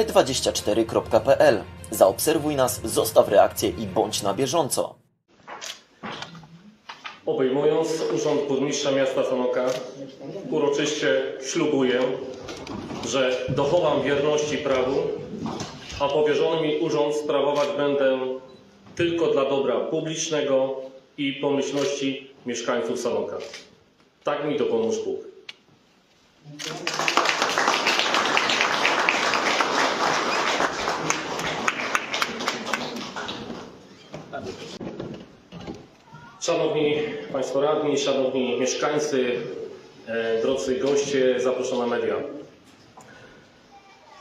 p24.pl. Zaobserwuj nas, zostaw reakcję i bądź na bieżąco. Obejmując Urząd Burmistrza Miasta Sanoka, uroczyście ślubuję, że dochowam wierności prawu, a powierzony mi urząd sprawować będę tylko dla dobra publicznego i pomyślności mieszkańców Sanoka. Tak mi dopomóż Bóg. Szanowni Państwo Radni, Szanowni Mieszkańcy, e, drodzy goście, zaproszone media.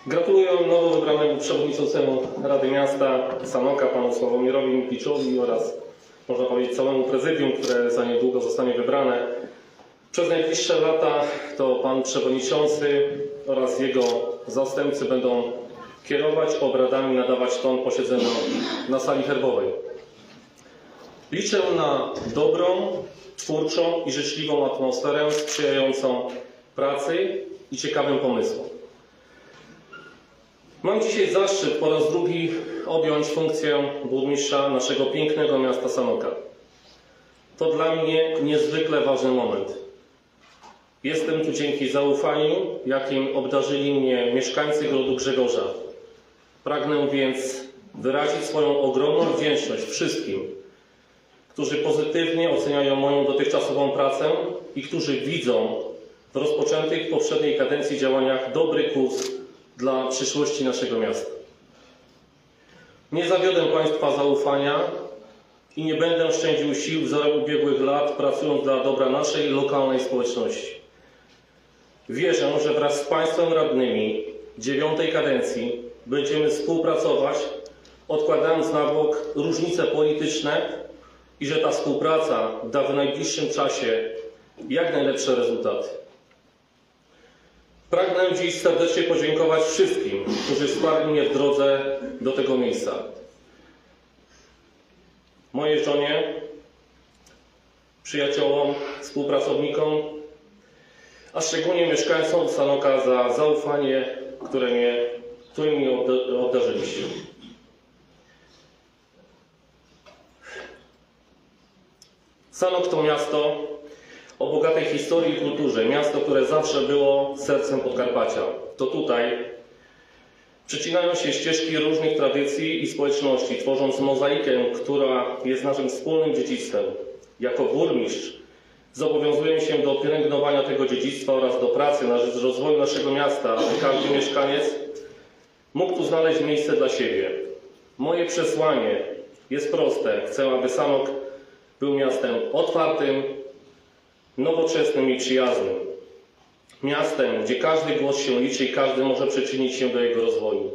Gratuluję nowo wybranemu przewodniczącemu Rady Miasta Sanoka, panu Sławomirowi Mikiczowi oraz można powiedzieć całemu prezydium, które za niedługo zostanie wybrane. Przez najbliższe lata to pan przewodniczący oraz jego zastępcy będą kierować obradami, nadawać ton posiedzeniom na sali herbowej. Liczę na dobrą, twórczą i życzliwą atmosferę sprzyjającą pracy i ciekawym pomysłom. Mam dzisiaj zaszczyt po raz drugi objąć funkcję burmistrza naszego pięknego miasta Sanoka. To dla mnie niezwykle ważny moment. Jestem tu dzięki zaufaniu, jakim obdarzyli mnie mieszkańcy Grodu Grzegorza. Pragnę więc wyrazić swoją ogromną wdzięczność wszystkim, którzy pozytywnie oceniają moją dotychczasową pracę i którzy widzą w rozpoczętych w poprzedniej kadencji działaniach dobry kurs dla przyszłości naszego miasta. Nie zawiodę Państwa zaufania i nie będę szczędził sił wzorem ubiegłych lat, pracując dla dobra naszej lokalnej społeczności. Wierzę, że wraz z Państwem radnymi dziewiątej kadencji będziemy współpracować, odkładając na bok różnice polityczne i że ta współpraca da w najbliższym czasie jak najlepsze rezultaty. Pragnę dziś serdecznie podziękować wszystkim, którzy wsparli mnie w drodze do tego miejsca. Mojej żonie, przyjaciołom, współpracownikom, a szczególnie mieszkańcom Sanoka za zaufanie, które mnie, którym obda- obdarzyliście. Sanok to miasto o bogatej historii i kulturze, miasto, które zawsze było sercem Podkarpacia. To tutaj przecinają się ścieżki różnych tradycji i społeczności, tworząc mozaikę, która jest naszym wspólnym dziedzictwem. Jako burmistrz zobowiązuję się do pielęgnowania tego dziedzictwa oraz do pracy na rzecz rozwoju naszego miasta, aby każdy mieszkaniec mógł tu znaleźć miejsce dla siebie. Moje przesłanie jest proste. Chcę, aby Sanok był miastem otwartym, nowoczesnym i przyjaznym. Miastem, gdzie każdy głos się liczy i każdy może przyczynić się do jego rozwoju.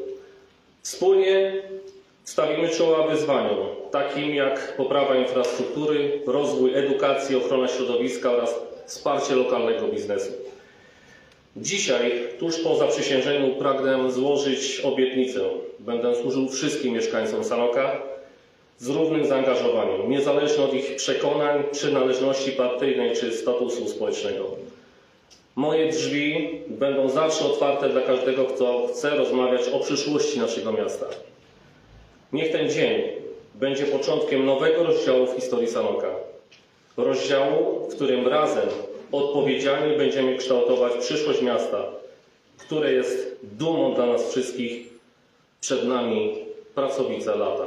Wspólnie stawimy czoła wyzwaniom, takim jak poprawa infrastruktury, rozwój edukacji, ochrona środowiska oraz wsparcie lokalnego biznesu. Dzisiaj, tuż po zaprzysiężeniu, pragnę złożyć obietnicę. Będę służył wszystkim mieszkańcom Sanoka z równym zaangażowaniem, niezależnie od ich przekonań, przynależności partyjnej czy statusu społecznego. Moje drzwi będą zawsze otwarte dla każdego, kto chce rozmawiać o przyszłości naszego miasta. Niech ten dzień będzie początkiem nowego rozdziału w historii Sanoka. Rozdziału, w którym razem odpowiedzialnie będziemy kształtować przyszłość miasta, które jest dumą dla nas wszystkich. Przed nami pracowite lata.